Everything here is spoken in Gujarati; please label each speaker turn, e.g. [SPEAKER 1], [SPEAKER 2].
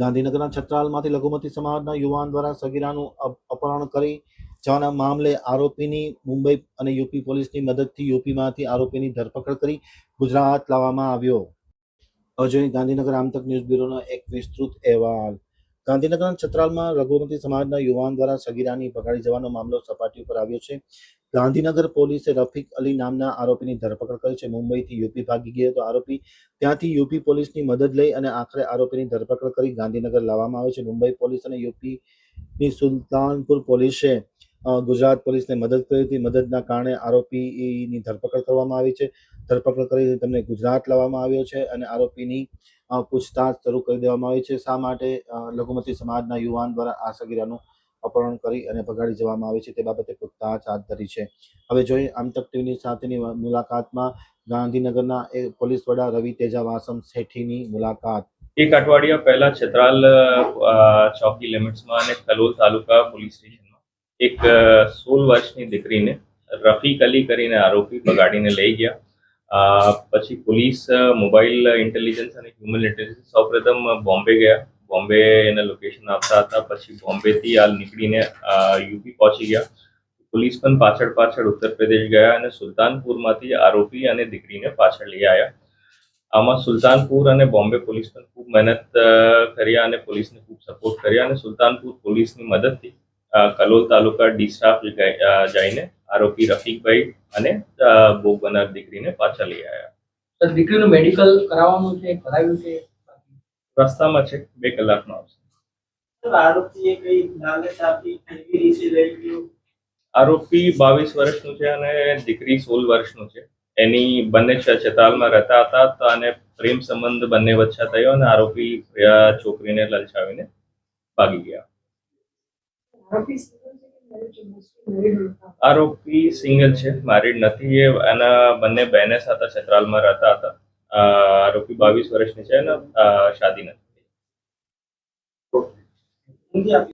[SPEAKER 1] ગાંધીનગરના છત્રાલમાંથી લઘુમતી સમાજના યુવાન દ્વારા સગીરાનું અપહરણ કરી જવાના મામલે આરોપીની મુંબઈ અને યુપી પોલીસની મદદથી યુપીમાંથી આરોપીની ધરપકડ કરી ગુજરાત લાવવામાં આવ્યો. અજય ગાંધીનગર આમતક ન્યૂઝ બ્યુરોનો એક વિસ્તૃત અહેવાલ. ગાંધીનગરના છત્રાલમાં લઘુમતી સમાજના યુવાન દ્વારા સગીરાની ભગાડી જવાનો મામલો સપાટી ઉપર આવ્યો છે. ગાંધીનગર પોલીસે રફીક અલી નામના આરોપીની ધરપકડ કરી છે. મુંબઈથી યુપી ભાગી ગયો હતો આરોપી. ત્યાંથી યુપી પોલીસની મદદ લઈ અને આખરે આરોપીની ધરપકડ કરી ગાંધીનગર લાવવામાં આવે છે. મુંબઈ પોલીસ અને યુપીની સુલતાનપુર પોલીસે ગુજરાત પોલીસને મદદ કરી હતી. મદદના કારણે આરોપીની ધરપકડ કરવામાં આવી છે. ધરપકડ કરી તેમને ગુજરાત લાવવામાં આવ્યો છે અને આરોપીની પૂછતાછ શરૂ કરી દેવામાં આવી છે. શા માટે લઘુમતી સમાજના યુવાન દ્વારા આ સગીરાનું અપહરણ કરી અને ભગાડી જવામાં આવે છે તે બાબતે પૂછતાછ હાથ ધરી છે. હવે જોઈએ આમતક ટીવીની સાથેની મુલાકાતમાં ગાંધીનગરના એ પોલીસ વડા રવિ તેજા વાસમ શેઠીની મુલાકાત.
[SPEAKER 2] એક અઠવાડિયા પહેલા છત્રાલ ચોકી લિમિટ્સમાં અને કલોલ તાલુકા પોલીસ સ્ટેશનમાં એક સોળ વર્ષની દીકરીને રફીક અલી કરીને આરોપી બગાડીને લઈ ગયા. પછી પોલીસ મોબાઈલ ઇન્ટેલિજન્સ અને હ્યુમન ઇન્ટેલિજન્સ સૌપ્રથમ બોમ્બે ગયા. બોમ્બે એને લોકેશન આપતા હતા. પછી બોમ્બેથી હાલ નીકળીને યુપી પહોંચી ગયા. પોલીસ પણ પાછળ પાછળ ઉત્તર પ્રદેશ ગયા અને સુલતાનપુરમાંથી આરોપી અને દીકરીને પાછળ લઈ આવ્યા આમાં સુલતાનપુર અને બોમ્બે પોલીસ પણ ખૂબ મહેનત કર્યા અને પોલીસને ખૂબ સપોર્ટ કર્યા અને સુલતાનપુર પોલીસની મદદથી કલોલ તાલુકા ડી સ્ટાફ જઈને આરોપી રફીકભાઈ અને ભોગ બનનાર દીકરીને પાછા લઈ આવ્યા
[SPEAKER 3] દીકરીનું મેડિકલ કરાવવાનું છે, કરાવ્યું છે?
[SPEAKER 2] રસ્તામાં છે બે કલાકનો આવશે. આરોપી બાવીસ વર્ષનું છે અને દીકરી સોળ વર્ષનું છે. એની બંને છતાલમાં રહેતા હતા અને પ્રેમ સંબંધ બંને વચ્ચે થયો અને આરોપી છોકરીને લલચાવીને ભાગી ગયા. આરોપી સિંગલ છે મેરિડ નથી એ એના બંને બહેને સાથે છત્રાલમાં રહેતા હતા. આરોપી બાવીસ વર્ષની છે અને શાદી નથી.